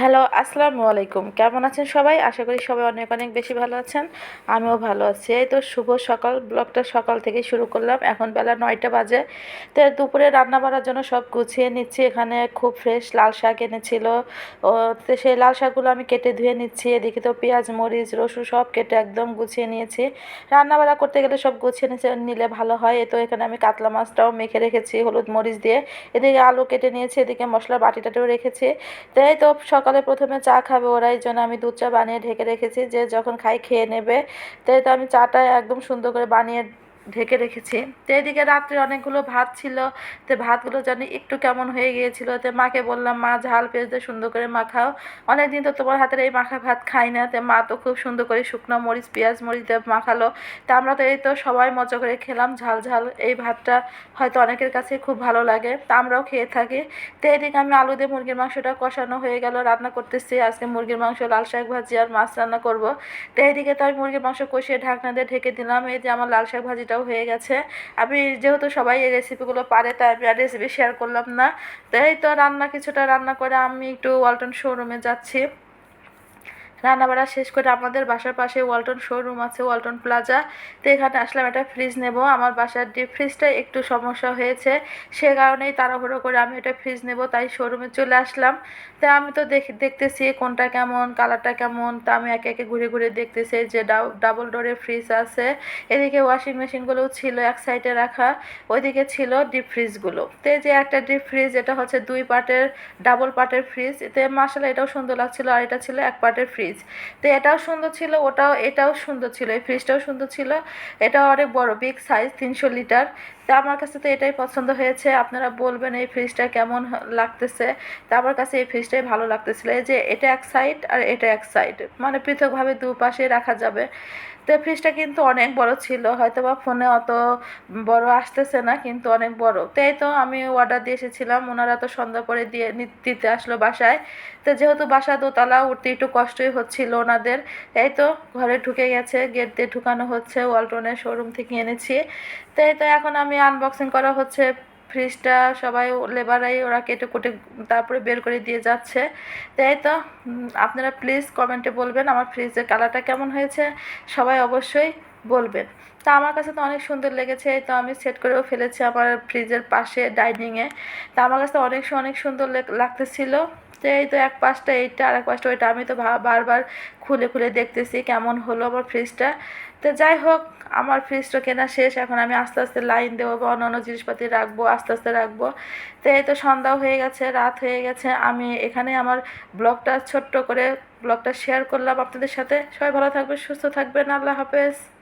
Hello, আসসালামু আলাইকুম। কেমন আছেন সবাই? আশা করি সবাই অনেক অনেক বেশি ভালো আছেন। আমিও ভালো আছি। এই তো শুভ সকাল। ব্লগটা সকাল থেকে শুরু করলাম। এখন বেলা নয়টা বাজে। তো দুপুরে রান্না বাড়ার জন্য সব গুছিয়ে নিচ্ছি। এখানে খুব ফ্রেশ লাল শাক এনেছিল। ও, তো সেই লাল শাকগুলো আমি কেটে ধুয়ে নিচ্ছি। এদিকে তো পেঁয়াজ, মরিচ, রসুন সব কেটে একদম গুছিয়ে নিয়েছি। রান্না বাড়া করতে গেলে সব গুছিয়ে নিচে নিলে ভালো হয়। এ তো এখানে আমি কাতলা মাছটাও মেখে রেখেছি, হলুদ মরিচ দিয়ে। এদিকে আলু কেটে নিয়েছি, এদিকে মশলা বাটিটাতেও রেখেছি। তো এই তো সকালে প্রথমে চা খাবে ওরা, এই জন্য আমি দুধ চা বানিয়ে ঢেকে রেখেছি। যে যখন খাই খেয়ে নেবে। তাই তো আমি চাটা একদম সুন্দর করে বানিয়ে ঢেকে রেখেছি। তো এদিকে রাত্রে অনেকগুলো ভাত ছিল। তো ভাতগুলো যেন একটু কেমন হয়ে গিয়েছিল। তো মাকে বললাম, মা, ঝাল পেঁয়াজ দিয়ে সুন্দর করে মাখাও। অনেকদিন তো তোমার হাতের এই মাখা ভাত খাই না। তো মা তো খুব সুন্দর করে শুকনো মরিচ, পেঁয়াজ মরিচ দিয়ে মাখালো। তা আমরা তো এই তো সবাই মজা করে খেলাম ঝাল ঝাল। এই ভাতটা হয়তো অনেকের কাছে খুব ভালো লাগে। তা আমরাও খেয়ে থাকি। তো এদিকে আমি আলু দিয়ে মুরগির মাংসটা কষানো হয়ে গেল, রান্না করতেছি। আজকে মুরগির মাংস, লাল শাক ভাজি আর মাছ রান্না করব। তো এইদিকে তো আমি মুরগির মাংস কষিয়ে ঢাকনা দিয়ে ঢেকে দিলাম। এই যে আমার লাল শাক ভাজিটাও হয়ে গেছে। আমি যেহেতু সবাই এই রেসিপিগুলো পারে, তাই আমি আর রেসিপি শেয়ার করলাম না। তাই তো রান্না, কিছুটা রান্না করে আমি একটু ওয়ালটন শোরুমে যাচ্ছি। রান্নাবাড়া শেষ করে আমাদের বাসার পাশে ওয়ালটন শোরুম আছে, ওয়ালটন প্লাজা তো এখানে আসলাম, একটা ফ্রিজ নেব। আমার বাসার ডিপ ফ্রিজটা একটু সমস্যা হয়েছে, সে কারণেই তাড়াহুড়ো করে আমি এটা ফ্রিজ নেব, তাই শোরুমে চলে আসলাম। তা আমি তো দেখি, দেখতেছি কোনটা কেমন কালারটা কেমন, তা আমি একে একে ঘুরে ঘুরে দেখতেছি যে ডাবল ডোরের ফ্রিজ আছে। এদিকে ওয়াশিং মেশিনগুলোও ছিল এক সাইডে রাখা, ওইদিকে ছিল ডিপ ফ্রিজগুলো তো যে একটা ডিপ ফ্রিজ এটা হচ্ছে দুই পার্টের ডাবল পার্টের ফ্রিজ এতে মাসালা এটাও সুন্দর লাগছিল, আর এটা ছিল এক পার্টের ফ্রিজ তো এটাও সুন্দর ছিল, ওটাও, এটাও সুন্দর ছিল, এই ফ্রিজটাও সুন্দর ছিল। এটাও অনেক বড় বিগ সাইজ তিনশো লিটার। তো আমার কাছে তো এটাই পছন্দ হয়েছে। আপনারা বলবেন এই ফ্রিজটা কেমন লাগতেছে। তো আমার কাছে এই ফ্রিজটাই ভালো লাগতেছিল। যে এটা এক সাইড আর এটা এক সাইড মানে পৃথকভাবে দুপাশে রাখা যাবে। তো ফ্রিজটা কিন্তু অনেক বড় ছিল হয়তো বা ফোনে অত বড় আসতেছে না, কিন্তু অনেক বড়। তাই তো আমি অর্ডার দিয়ে এসেছিলাম ওনারা তো সন্ধ্যা করে দিয়ে দিতে আসলো বাসায়। তো যেহেতু বাসা দোতলা, উঠতে একটু কষ্টই হচ্ছিল ওনাদের। এই তো ঘরে ঢুকে গেছে গেট দিয়ে ঢুকানো হচ্ছে ওয়ালটনের শোরুম থেকে এনেছি। তো তো এখন আমি আনবক্সিং করা হচ্ছে ফ্রিজটা সবাই লেবারাই ওরা কেটে কুটে তারপরে বের করে দিয়ে যাচ্ছে। তাই তো আপনারা প্লিজ কমেন্টে বলবেন আমার ফ্রিজের কালারটা কেমন হয়েছে। সবাই অবশ্যই বলবেন। তা আমার কাছে তো অনেক সুন্দর লেগেছে, তো আমি সেট করেও ফেলেছি আমার ফ্রিজের পাশে ডাইনিংয়ে। তা আমার কাছে অনেক অনেক সুন্দর লেগ- লাগতেছিল। তো এই তো এক পাশটা এইটা আর এক পাশটা ওইটা, আমি তো বারবার খুলে খুলে দেখতেছি কেমন হলো আমার ফ্রিজটা। তো যাই হোক, আমার ফ্রিজটা কেনা শেষ, এখন আমি আস্তে আস্তে লাইন দেবো বা অন্যান্য জিনিসপাতি রাখব, আস্তে আস্তে রাখব। তো এই তো সন্ধ্যাও হয়ে গেছে, রাত হয়ে গেছে, আমি এখানে আমার ব্লগটা ছোট্ট করে, ব্লগটা শেয়ার করলাম আপনাদের সাথে। সবাই ভালো থাকবেন, সুস্থ থাকবেন, আল্লাহ হাফেজ।